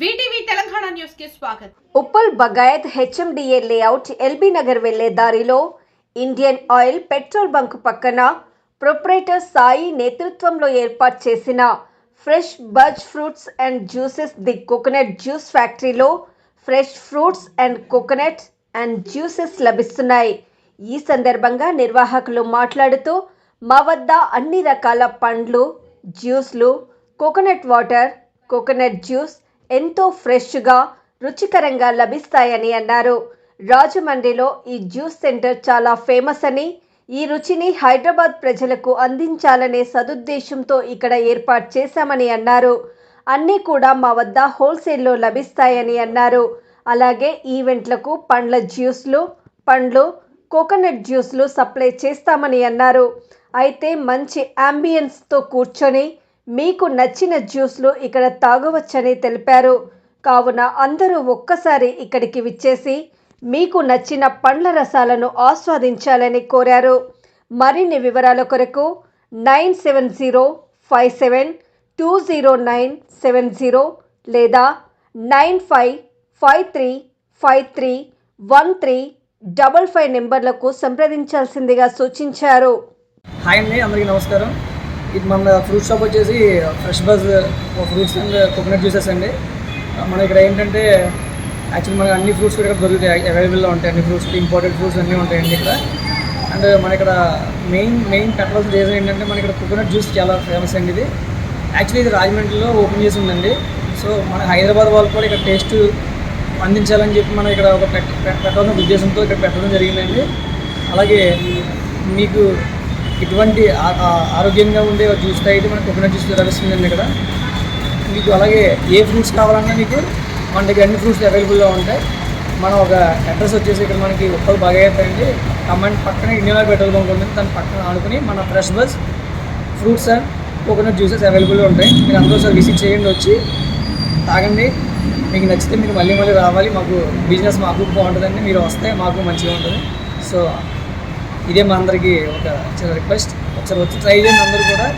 VTV Telangana న్యూస్కి స్వాగతం. Uppal Bagayat HMDA layout LB Nagar వెళ్ళే దారిలో ఇండియన్ ఆయిల్ పెట్రోల్ బంక్ పక్కన ప్రొపరేటర్ సాయి నేతృత్వంలో ఏర్పాటు చేసిన fresh buzz fruits and juices the coconut juice ఫ్యాక్టరీలో fresh fruits and coconut and juices లభిస్తున్నాయి. ఈ సందర్భంగా నిర్వాహకులు మాట్లాడుతూ మా వద్ద అన్ని రకాల పండ్లు జ్యూస్లు కోకోనట్ వాటర్ కోకోనట్ జ్యూస్ ఎంతో ఫ్రెష్గా రుచికరంగా లభిస్తాయని అన్నారు. రాజమండ్రిలో ఈ జ్యూస్ సెంటర్ చాలా ఫేమస్ అని ఈ రుచిని హైదరాబాద్ ప్రజలకు అందించాలనే సదుద్దేశంతో ఇక్కడ ఏర్పాటు చేశామని అన్నారు. అన్నీ కూడా మా వద్ద హోల్సేల్లో లభిస్తాయని అన్నారు. అలాగే ఈవెంట్లకు పండ్ల జ్యూస్లు పండ్లు కోకోనట్ జ్యూస్లు సప్లై చేస్తామని అన్నారు. అయితే మంచి అంబియన్స్తో కూర్చొని మీకు నచ్చిన జ్యూస్లు ఇక్కడ తాగవచ్చని తెలిపారు. కావున అందరూ ఒక్కసారి ఇక్కడికి విచ్చేసి మీకు నచ్చిన పండ్ల రసాలను ఆస్వాదించాలని కోరారు. మరిన్ని వివరాల కొరకు nine seven zero five seven two zero nine seven zero లేదా nine five five three five three one three double five నెంబర్లకు సంప్రదించాల్సిందిగా సూచించారు. హాయ్ అండి అందరికీ నమస్కారం. ఇది మన ఫ్రూట్ షాప్ వచ్చేసి fresh buzz fruits and coconut juices అండి. మన ఇక్కడ ఏంటంటే యాక్చువల్లీ మనకి అన్ని ఫ్రూట్స్ కూడా ఇక్కడ దొరుకుతాయి. అవైలబుల్లో ఉంటాయి అన్ని ఫ్రూట్స్ ఇంపార్టెంట్ ఫ్రూట్స్ అన్నీ ఉంటాయండి ఇక్కడ. అండ్ మన ఇక్కడ మెయిన్ మెయిన్ పెట్టాల్సిన రీజన్ ఏంటంటే మన ఇక్కడ కోకోనట్ జ్యూస్ చాలా ఫేమస్ అండి ఇది. యాక్చువల్లీ ఇది రాజమండ్రిలో ఓపెన్ చేసి ఉందండి. సో మన హైదరాబాద్ వాళ్ళు కూడా ఇక్కడ టేస్ట్ అందించాలని చెప్పి మనం ఇక్కడ ఒక పెట్ట పెట్టాలన్న ఉద్దేశంతో ఇక్కడ పెట్టడం జరిగిందండి. అలాగే మీకు ఇటువంటి ఆరోగ్యంగా ఉండే జ్యూస్ తాగితే మనకు కోకోనట్ జ్యూస్ లభిస్తుందండి ఇక్కడ. మీకు అలాగే ఏ ఫ్రూట్స్ కావాలన్నా మీకు మన దగ్గర అన్ని ఫ్రూట్స్ అవైలబుల్గా ఉంటాయి. మనం ఒక అడ్రస్ వచ్చేసి ఇక్కడ మనకి ఒక్కరు బాగా అవుతాయండి కమాండ్ పక్కన ఇండియన్ పెట్రోల్ బంక్ ఉంటుంది. దాని పక్కన ఆడుకుని మన fresh buzz fruits and coconut juices అవైలబుల్గా ఉంటాయి. మీరు అందరూ సార్ విజిట్ చేయండి వచ్చి. తాగండి. మీకు నచ్చితే మీరు మళ్ళీ మళ్ళీ రావాలి. మాకు బిజినెస్ మాకు బాగుంటుందండి. మీరు వస్తే మాకు మంచిగా ఉంటుంది. సో ఇదే మా అందరికీ ఒక చిన్న రిక్వెస్ట్ ఒకసారి వచ్చి ట్రై చేయండి అందరూ కూడా.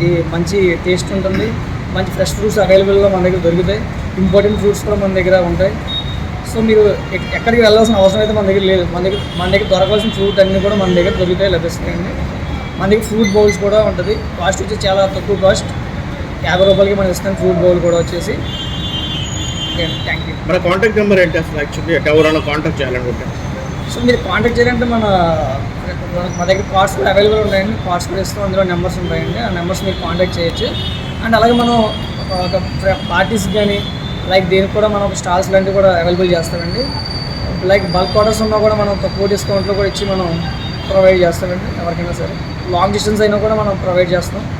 ఇది మంచి టేస్ట్ ఉంటుంది. మంచి ఫ్రెష్ ఫ్రూట్స్ అవైలబుల్గా మన దగ్గర దొరుకుతాయి. ఇంపార్టెంట్ ఫ్రూట్స్ కూడా మన దగ్గర ఉంటాయి. సో మీరు ఎక్- ఎక్కడికి వెళ్ళాల్సిన అవసరం అయితే మన దగ్గర లేదు. మన దగ్గర మన దగ్గర దొరకాల్సిన ఫ్రూట్ అన్నీ కూడా మన దగ్గర దొరుకుతాయి లభిస్తాయండి. మన దగ్గర ఫ్రూట్ బౌల్స్ కూడా ఉంటుంది. కాస్ట్ వచ్చి చాలా తక్కువ కాస్ట్ యాభై రూపాయలకి మనం ఇస్తాం ఫ్రూట్ బౌల్ కూడా వచ్చేసి. థ్యాంక్ యూ మన కాంటాక్ట్ నెంబర్ ఏంటి అసలు యాక్చువల్లీ ఎవరైనా కాంటాక్ట్ చేయాలనుకుంటే. సో మీరు కాంటాక్ట్ చేయాలంటే మన మన- మా దగ్గర కార్డ్స్ కూడా అవైలబుల్ ఉన్నాయండి. కార్డ్స్ కూడా ఇస్తాం అందులో నెంబర్స్ ఉంటాయండి. ఆ నెంబర్స్ మీరు కాంటాక్ట్ చేయొచ్చు. అండ్ అలాగే మనం ఒక పార్టీస్ కానీ లైక్ దీనికి కూడా మనం స్టాల్స్ లాంటివి కూడా అవైలబుల్ చేస్తామండి. లైక్ బల్క్ ఆర్డర్స్ ఉన్నా కూడా మనం తక్కువ డిస్కౌంట్లో కూడా ఇచ్చి మనం ప్రొవైడ్ చేస్తామండి ఎవరికైనా సరే. లాంగ్ డిస్టెన్స్ అయినా కూడా మనం ప్రొవైడ్ చేస్తాం.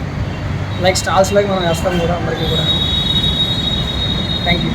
లైక్ స్టాల్స్ లాగా మనం వేస్తాం కూడా అందరికీ కూడా థ్యాంక్ యూ